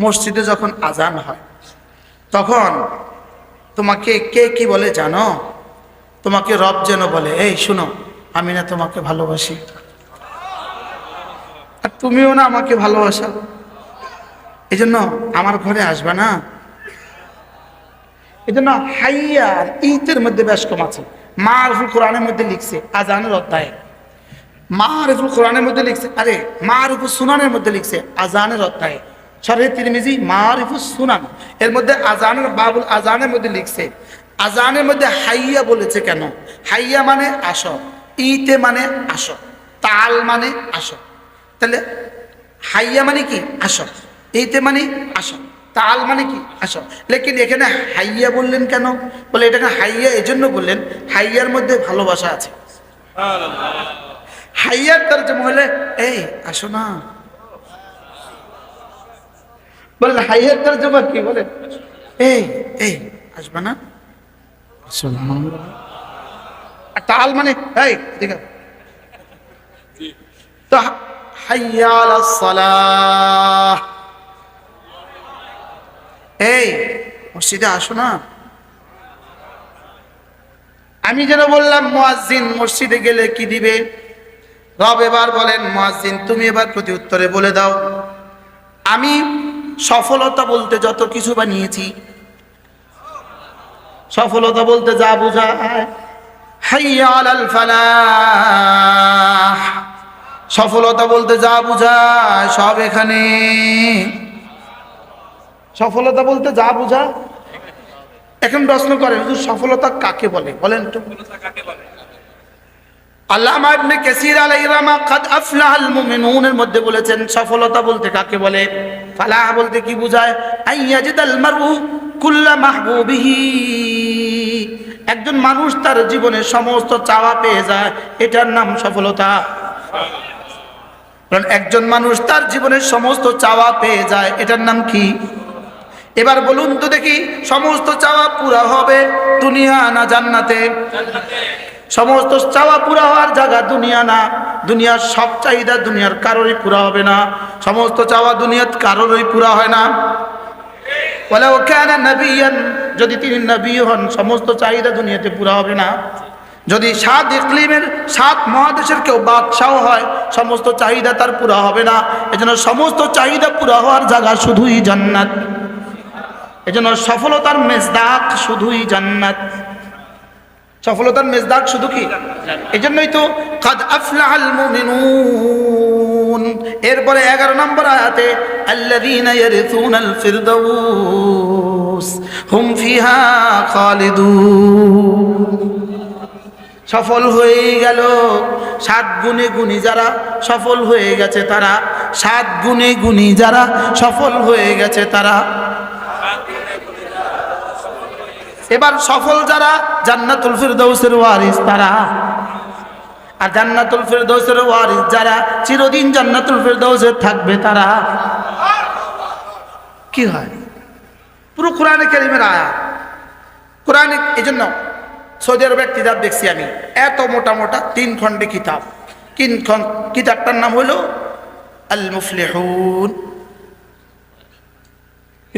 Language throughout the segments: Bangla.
মসজিদে যখন আজান হয়, তখন তোমাকে কে কি বলে জানো? তোমাকে রব যেন বলে, এই, শুনো, আমি না তোমাকে ভালোবাসি। আর তুমিও না আমাকে ভালোবাসা এই জন্য আমার ঘরে আসবে না? এই জন্য হাইয়া আর ইতের মধ্যে বেশ কম আছে। মারফুল কোরআনের মধ্যে লিখছে, আজানের অধ্যায়। মা মারফুল কোরআনের মধ্যে লিখছে, আরে, মারুফুল সুনানের মধ্যে লিখছে, আজানের অধ্যায়ে। সরে তিরমিজি মারিফুল সুনান। এর মধ্যে আজানের বাবুল আজানের মধ্যে লিখছে আজানের মধ্যে হাইয়া বলেছে কেন? হাইয়া মানে আস ইতে মানে আস তাল মানে আস তাহলে হাইয়া মানে কি? আস এইতে মানে আস তাল মানে কি? আস লেকিন এখানে হাইয়া বললেন কেন? বলে এটাকে হাইয়া এজন্য বললেন হাইয়ার মধ্যে ভালোবাসা আছে। হাইয়ার তর্জমা হলে এই আসো না। বলেন হাইয়ার তর্জমা কি? বলেন এই এই আসবে না। তাল মানে এই ঠিক তো হাইয়া আলাস সালাহ। এই মসজিদে আসো না। আমি যেন বললাম মুয়াজ্জিন মসজিদে গেলে কি দিবে? রব এবার বলেন মুয়াজ্জিন তুমি এবার প্রতি উত্তরে বলে দাও। আমি সফলতা বলতে যত কিছু বানিয়েছি। সফলতা বলতে যা ফালাহ। সফলতা বলতে যা বোঝায় সব এখানে। সফলতা বলতে যা বোঝায়। এখন প্রশ্ন করে সফলতা কাকে বলে? বলেন তো। আল্লামা ইবনে কাসির আলাইহিস রাহমা কাদ আফলাহাল মুমিনুনের মধ্যে বলেছেন, সফলতা বলতে কাকে বলে? ফালাহ বলতে কি বোঝায়? কুল্লা একজন মানুষ তার জীবনে সমস্ত চাওয়া পেয়ে যায়, এটার নাম সফলতা। কারণ একজন মানুষ তার জীবনের সমস্ত চাওয়া পেয়ে যায়, এটার নাম কি? এবার বলুন তো দেখি, সমস্ত চাওয়া পুরা হবে দুনিয়া না জান্নাতে? সমস্ত চাওয়া পুরা হওয়ার জায়গা দুনিয়া না। দুনিয়ার সব চাহিদা দুনিয়ার কারোরই পুরা হবে না। সমস্ত চাওয়া দুনিয়ার কারোরই পুরা হয় না। ওয়ালাউ কানা নবিয়ান, যদি তিনি নবী হন, সমস্ত চাহিদা দুনিয়াতে পুরা হবে না। যদি সাত ইকলিমের, সাত মহাদেশের কেউ বাদশাহ হয়, সমস্ত চাহিদা তার পুরা হবে না। এজন্য সমস্ত চাহিদা পুরা হওয়ার জায়গা শুধুই জান্নাত। এজন্য সফলতার মেজদাক শুধুই জান্নাত। সফলতার মেজদাক শুধু কি? এজন্যই তো কাদ আফলাহাল এরপরে 11 নম্বর আয়াতে সফল হয়ে গেল সাত গুণে গুণী যারা সফল হয়ে গেছে তারা, সাত গুণে গুণী যারা সফল হয়ে গেছে তারা। এবার সফল যারা, জান্নাতুল ফিরদৌসের ওয়ারিস তারা। আর জান্নাতুল ফিরদৌসের ওয়ারিস যারা, চিরদিন জান্নাতুল ফিরদৌসে থাকবে তারা। কি হয়? পুরো কোরআনে কারিমের আয়াত। কোরআনে এই জন্য সৌদি আরবের কিতাব দেখছি আমি। এত মোটা মোটা, তিন খণ্ডে কিতাব। তিন খন্ড কিতাবটার নাম হলো আল মুফলিহুন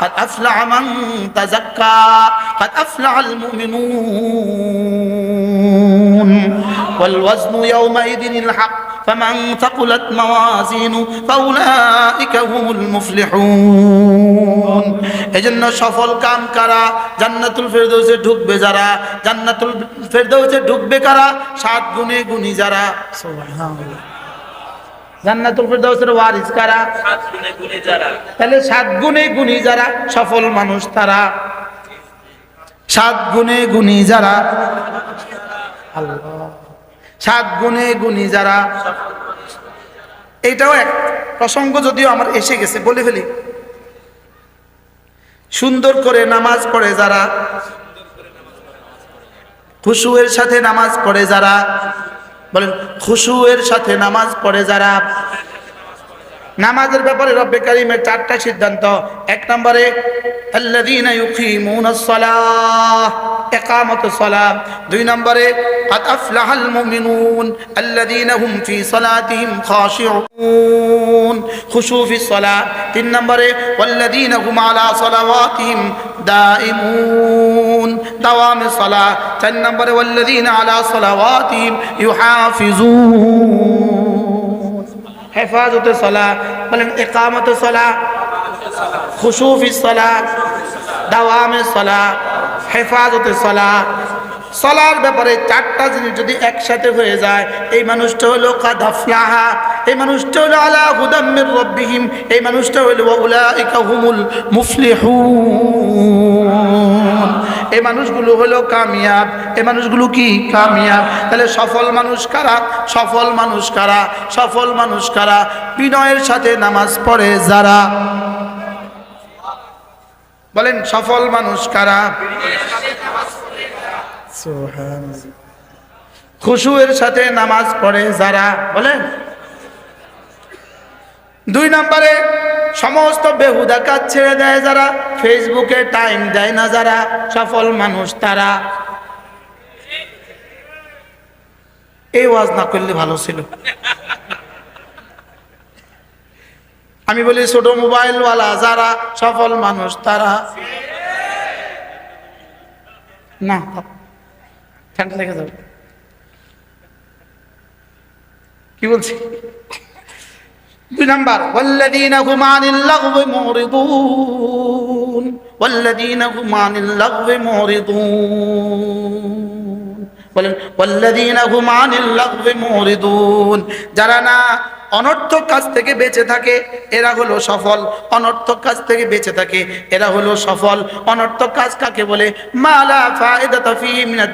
قد أفلح من تزكى قد أفلح المؤمنون والوزن يومئذ الحق فمن ثقلت موازينه فأولئك هم المفلحون এজন্য সফল কাম কারা জান্নাতুল ফেরদৌসে ঢুকবে যারা জান্নাতুল ফেরদৌসে ঢুকবে কারা সাত গুণে গুণী যারা সুবহানাল্লাহ জান্নাতুল ফেরদৌসের ওয়ারিস কারা? তাহলে সাত গুণে গুণী যারা সফল মানুষ তারা? সাত গুণে গুণী যারা আল্লাহ। সাত গুণে গুণী যারা এইটাও এক প্রসঙ্গ যদিও আমার এসে গেছে বলে ফেলি। সুন্দর করে নামাজ পড়ে যারা খুশুয়ের সাথে নামাজ পড়ে যারা বলেন, খুশুয়ের সাথে নামাজ পড়ে যারা, নামাজের ব্যাপারে রব্বে কারিমের চারটা সিদ্ধান্ত। এক নম্বরে একামত দুই নম্বরে সলা তিন নম্বরে আলা সলাওয়াতিহিম দাওয়ামে সলা। চার নম্বরে, ওয়াল্লাযীনা আলা সলাওয়াতিহিম ইউহাফিজুন। হেফাজতে সলা। বলেন, ইকামাতে সলা। খুশু ফি সলা। দাওয়ামে সলা। হেফাজতে সলা। সলার ব্যাপারে চারটা জিনিস যদি একসাথে হয়ে যায়, এই মানুষটা হলো কাদাফলাহা এই মানুষটা হলো আলা হুদাম্মির রব্বিহিম। এই মানুষটা হলো উলাইকা হুমুল মুফলিহুন। এই মানুষগুলো হলো কামিয়াব। এই মানুষগুলো কি? কামিয়াব। তাহলে সফল মানুষ কারা? সফল মানুষ কারা? সফল মানুষ কারা? বিনয়ের সাথে নামাজ পড়ে যারা। বলেন, সফল মানুষ কারা? খুশুয়ের সাথে নামাজ পড়ে যারা। বলেন। দুই নম্বরে, সমস্ত বেহুদা কাজ ছেড়ে দেয় যারা, ফেসবুকে টাইম দেয় না যারা, সফল মানুষ তারা। এই ওয়াজ না করলে ভালো ছিল। আমি বলি, ছোট মোবাইলওয়ালা যারা, সফল মানুষ তারা। না ঠান্ডা লেগে যাবে। কি বলছি? দুই নম্বর বলেন যারা না অনর্থক কাজ থেকে বেঁচে থাকে, এরা হলো সফল। অনর্থক কাজ থেকে বেঁচে থাকে, এরা হলো সফল। অনর্থক কাজ কাকে বলে? মালা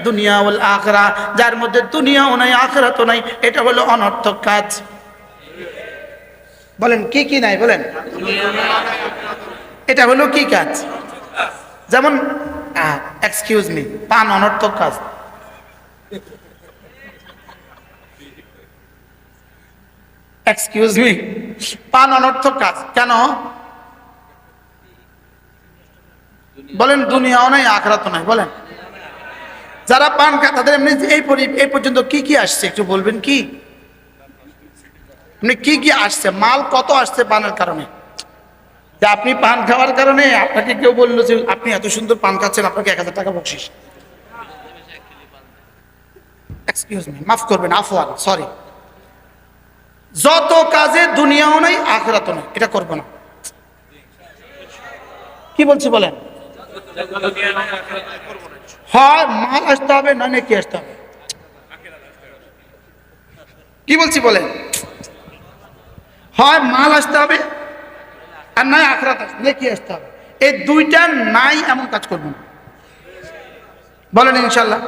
দুনিয়া ওল আখরা যার মধ্যে দুনিয়াও নাই, আখরাতও নাই, এটা হলো অনর্থক কাজ। বলেন, কি কি নাই বলেন? এটা হলো কি কাজ? যেমন এক্সকিউজ মি পান অনর্থক কাজ। এক্সকিউজ মি পান অনর্থক কাজ। কেন? বলেন, দুনিয়াও নাই, আখরাতও নাই, বলেন। যারা পান খায়, তাদের এমনি এই পর্যন্ত কি কি আসছে, একটু বলবেন কি? আপনি কি কি আসছে? মাল কত আসছে পানের কারণে? যে আপনি পান খাওয়ার কারণে আপনাকে কেউ বলল যে আপনি এত সুন্দর পান খাচ্ছেন, আপনাকে এক হাজার টাকা বকশিস। এক্সকিউজ মি মাফ করবেন, আফওয়ান সরি যত কাজে দুনিয়াও নাই, আখরাতও নাই, এটা করব না। কি বলছি বলেন? হয়, মাল আসতে হবে, না নাকি আসতে হবে? কি বলছি বলেন? হয় মাল আসতে হবে আর নাই আখরাত আসতে নাকি আসতে হবে। এই দুইটা নাই এমন কাজ করব না। বলেন ইনশাল্লাহ।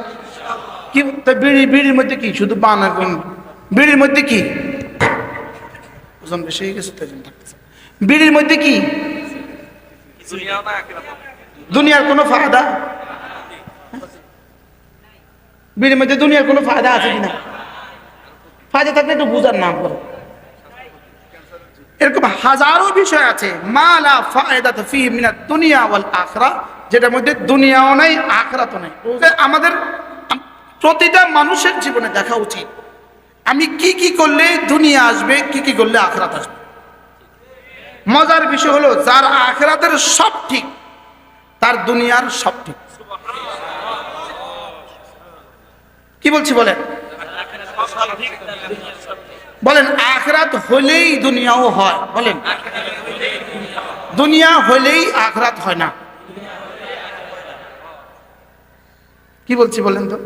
কি, তা বিড়ি, বিড়ির মধ্যে কি? শুধু পান কোন বিড়ির মধ্যে কি? ওজন বেশি হয়ে গেছে তাই। বিড়ির মধ্যে কি? দুনিয়ার কোনো ফায়দা? বিড়ির মধ্যে দুনিয়ার কোনো ফায়দা আছে কিনা? ফায়দা থাকলে একটু বুঝার নাম করো। এরকম হাজারো বিষয় আছে। মালা ফায়দা ফি দুনিয়া ওয়াল আখরা, যেটার মধ্যে দুনিয়াও নাই, আখরাতও নাই। আমাদের প্রতিটা মানুষের জীবনে দেখা উচিত। আমি কি কি করলে দুনিয়া আসবে, কি কি করলে আখরাত আসবে। মজার বিষয় হলো, যার আখরাতের সব ঠিক, তার দুনিয়ার সব ঠিক। কি বলছি বলেন? বলেন আখরাত হলেই দুনিয়াও হয়। বলেন দুনিয়া হলেই আখরাত হয় না। কি বলছি বলেন তো?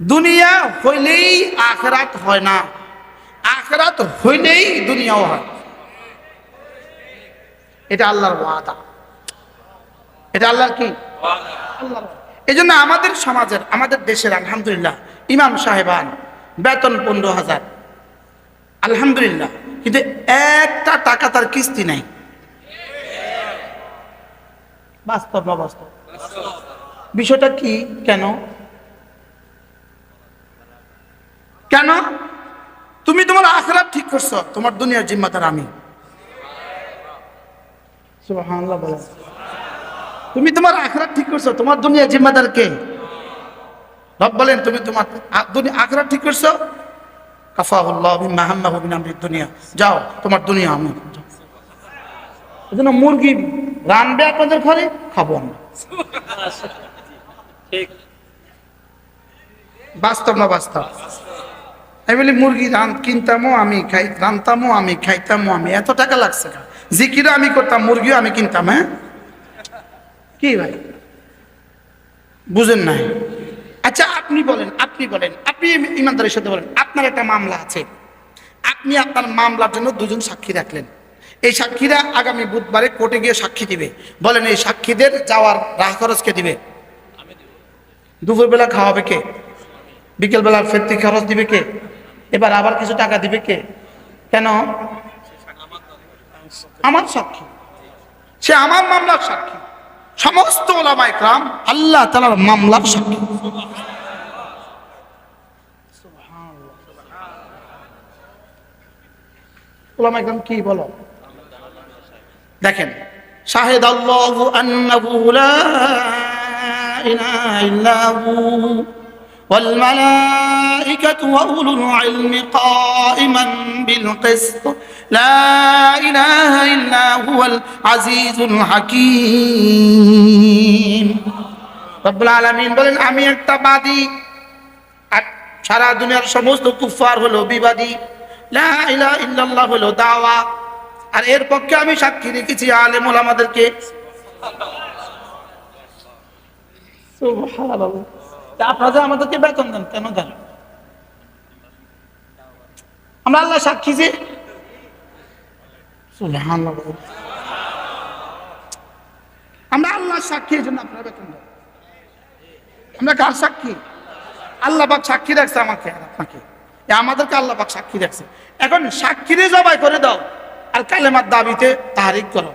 দুনিয়া হইলেই আখরাত হয় না। আখরাত হইলেই দুনিয়াও হয়। এটা আল্লাহর ওয়াদা। এটা আল্লাহর কি? আল্লাহর এই জন্য আমাদের সমাজের, আমাদের দেশের, আলহামদুলিল্লাহ, ইমাম সাহেবান, বেতন পনেরো হাজার। আলহামদুলিল্লাহ, কিন্তু একটা টাকা তার কিস্তি নাই। বাস্তব না বাস্তব বিষয়টা কি? কেন? কেন? তুমি তোমার আখরাত ঠিক করছ, তোমার দুনিয়ার জিম্মাদার আমি। সুবহানাল্লাহ বলেন। তুমি তোমার আখরাত ঠিক করছ তোমার দুনিয়া জিম্মাদার কে রব বলেন তুমি তোমার আখরাত ঠিক করছ? কাফাহুল্লাহ বিমা হাম্মাহু আমরিদ দুনিয়া। যাও তোমার দুনিয়া আমি। এজন্য মুরগি রানবে আপনাদের ঘরে খাব আমরা। ঠিক। বাস্তব না বাস্তব? আমি বলি মুরগি কিনতামও আমি খাই রানতামও আমি খাইতামও আমি। এত টাকা লাগছে? জিকিরও আমি করতাম মুরগিও আমি কিনতাম হ্যাঁ? কি ভাই? বুঝেন নাই। আচ্ছা আপনি বলেন আপনি বলেন, আপনি ইমানদারের সাথে বলেন, আপনার একটা মামলা আছে। আপনি আপনার মামলার জন্য দুজন সাক্ষী রাখলেন। এই সাক্ষীরা আগামী বুধবারে কোর্টে গিয়ে সাক্ষী দিবে। বলেন, এই সাক্ষীদের যাওয়ার রাহ খরচ কে দিবে? দুপুরবেলা খাওয়াবে কে? বিকেলবেলা ফেরতি খরচ দিবে কে? এবার আবার কিছু টাকা দিবে কে? কেন? আমার সাক্ষী। সে আমার মামলার সাক্ষী। সমস্ত ওলামায় ক্রাম আল্লাহ তালার মামলার সাক্ষী কি বলো? দেখেন শাহেদ আল্লাহ আন্নাহু والملائكة وأولو العلم قائما بالقسط لا إله إلا هو العزيز الحكيم رب العالمين বলেন আমি একটা বাদী আর সারা দুনিয়ার সমস্ত কুফার হলো বিবাদী লা ইলাহা ইল্লাল্লাহ হলো দাওয়া আর এর পক্ষে আমি সাক্ষী রেখেছি আলেমুল আমাদেরকে আপনারা আমাদেরকে বেতন দেন, কেন দেন? আমরা আল্লাহ সাক্ষী যে আমরা আল্লাহ সাক্ষী, এই জন্য আপনারা বেতন দেন। আমরা কার সাক্ষী? আল্লাহ পাক সাক্ষী রাখছে আমাকে আপনাকে। আমাদেরকে আল্লাহ পাক সাক্ষী রাখছে। এখন সাক্ষীরে জবাই করে দাও। আর কালেমার দাবিতে তাহারিক করো।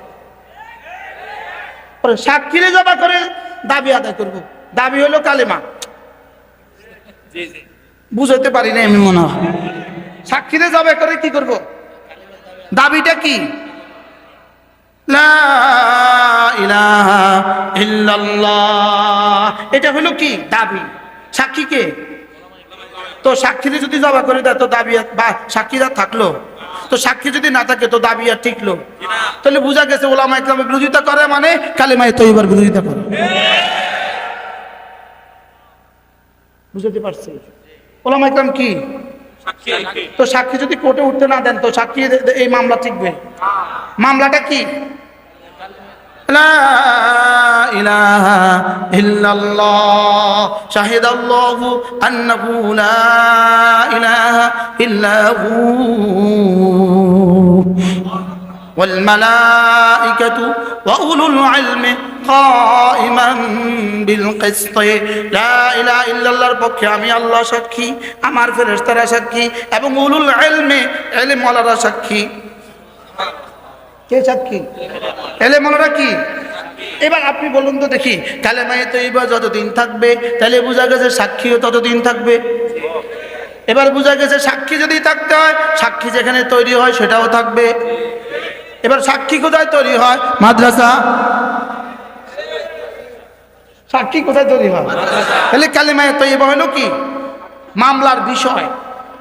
সাক্ষীরে জবাই করে দাবি আদায় করব। দাবি হলো কালেমা। বুঝাতে পারি না আমি মনে হয়। সাক্ষীরে জবাই করে কি করব? দাবিটা কি? এটা হলো কি? দাবি। সাক্ষী কে? তো সাক্ষীরে যদি জবা করে দেয় তো দাবি আর- বা সাক্ষীরা থাকল? তো সাক্ষী যদি না থাকে তো দাবি আর টিকলো তাহলে বোঝা গেছে ওলামা ইসলামের বিরোধিতা করে মানে কালেমায় তো এবার বিরোধিতা করে। বুঝতে পারছি ওলামা ইসলাম কি সাক্ষী তো সাক্ষী যদি কোর্টে উঠতে না দেন তো সাক্ষী এ- এ- এই মামলা টিকবে মামলাটা কি লা ইলাহা ইল্লাল্লাহ শাহিদাল্লাহু আন্নাহু লা ইলাহা ইল্লা হু والملائكة وأولو العلم قائما بالقسط لا إله إلا الله পক্ষে আমি আল্লাহ সাক্ষী আমার ফেরেশতারা সাক্ষী এবং উলুল ইলমে ইলম ওয়ালারা সাক্ষী কে সাক্ষী এলে মলারা কি এবার আপনি বলুন তো দেখি কালেমায়ে তো এইবার যতদিন থাকবে তাহলে বোঝা গেছে সাক্ষীও ততদিন থাকবে এবার বোঝা গেছে সাক্ষী যদি থাকতে হয় সাক্ষী যেখানে তৈরি হয় সেটাও থাকবে এবার সাক্ষী কোথায় তৈরি হয় মাদ্রাসা সাক্ষী কোথায় তৈরি হয়? তাহলে কালিমায় তো এবার হলো কি? মামলার বিষয়,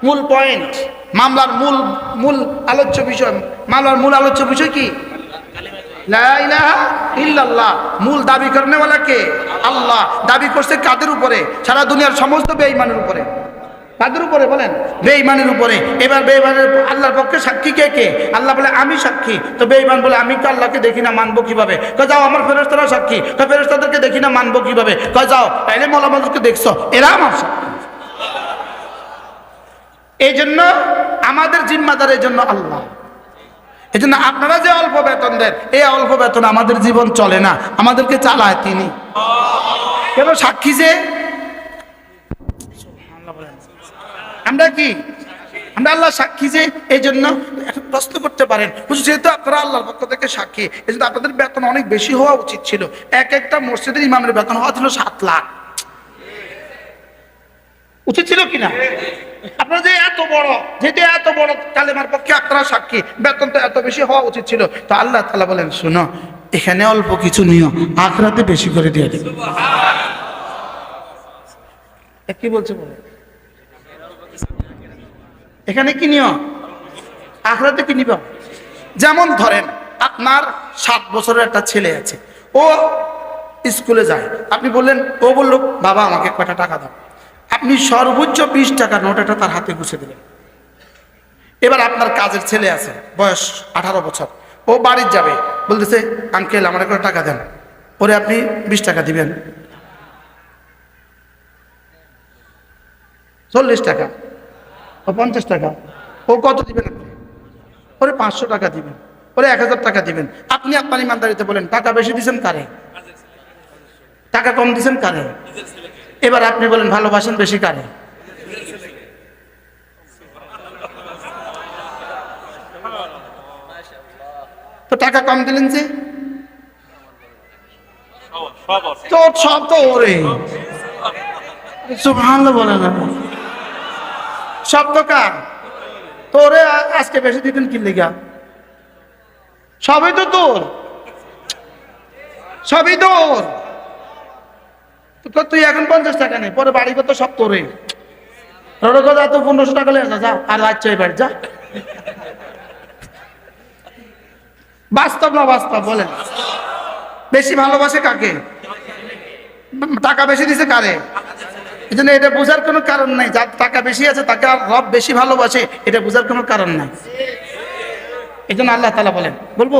মূল পয়েন্ট মামলার মূল মূল আলোচ্য বিষয়। মামলার মূল আলোচ্য বিষয় কি? মূল দাবি করনেওয়ালা কে? আল্লাহ। দাবি করছে কাদের উপরে? সারা দুনিয়ার সমস্ত বেঈমানের উপরে। কাদের উপরে বলেন? বেঈমানের উপরে। এবার বেঈমানের আল্লাহর পক্ষে সাক্ষী কে কে? আল্লাহ বলে, আমি সাক্ষী। তো বেঈমান বলে, আমি তো আল্লাহকে দেখি না, মানবো কীভাবে? কয়, যাও, আমার ফেরেস্তারা সাক্ষী। তো ফেরেস্তাদেরকে দেখি না, মানবো কীভাবে? কয়, যাও এলে মোলামাদেরকে দেখছ, এরা আমার সাক্ষী। এই জন্য আমাদের জিম্মাদার এই জন্য আল্লাহ। এই জন্য আপনারা যে অল্প বেতন দেন, এই অল্প বেতন আমাদের জীবন চলে না। আমাদেরকে চালায় তিনি। কেন সাক্ষী যে? আমরা কি? আমরা আল্লাহ সাক্ষী যে এই জন্য প্রশ্ন করতে পারেন যেহেতু আপনারা আল্লাহর পক্ষ থেকে সাক্ষী এই জন্য আপনাদের বেতন অনেক বেশি হওয়া উচিত ছিল। এক একটা মসজিদের ইমামের বেতন হওয়া ছিল সাত লাখ। উচিত ছিল কিনা? আপনারা যে এত বড়, যেহেতু এত বড় কালেমার পক্ষে আপনারা সাক্ষী, বেতন তো এত বেশি হওয়া উচিত ছিল। তো আল্লাহ তালা বলেন, শুনো, এখানে অল্প কিছু নিও, আখরাতে বেশি করে দিয়ে দেবে। কি বলছে বলে এখানে কি নিও আখড়াতে কি নিব যেমন ধরেন, আপনার সাত বছরের একটা ছেলে আছে, ও স্কুলে যায়। আপনি বললেন, ও বলল, বাবা, আমাকে কয়টা টাকা দাও? আপনি সর্বোচ্চ বিশ টাকা নোট একটা তার হাতে গুছে দিলেন। এবার আপনার কাজের ছেলে আছে, বয়স আঠারো বছর। ও বাড়ির যাবে, বলতেছে, আঙ্কেল, আমার একটা টাকা দেন। পরে আপনি বিশ টাকা দিবেন। চল্লিশ টাকা। পঞ্চাশ টাকা। ও কত দিবেন আপনি? ওরে পাঁচশো টাকা দিবেন। ওরে এক হাজার টাকা দিবেন। আপনি আপনার ইমানদারিতে বলেন টাকা বেশি দিচ্ছেন কারে? টাকা কম দিছেন কারে? এবার আপনি বলেন ভালোবাসেন বেশি কারে? তো টাকা কম দিলেন যে? তো সব তো ওরে। সুবহানাল্লাহ বলে না সব তো কার তো আজকে বেশি দিতেন কি লেগা? সবই তো তোর। সবই তোর। তো তো তুই এখন পঞ্চাশ টাকা নেই পরে বাড়ি কত সব তোরে। তোর তো পনেরোশো টাকা লেগে যা, আর যা। বাস্তব না বাস্তব বলেন। বেশি ভালোবাসে কাকে? টাকা বেশি দিছে কারে? এই জন্য এটা বোঝার কোনো কারণ নাই। যার টাকা বেশি আছে, তাকে আর রব বেশি ভালোবাসে, এটা বোঝার কোনো কারণ নাই। এই জন্য আল্লাহ তালা বলেন, বলব?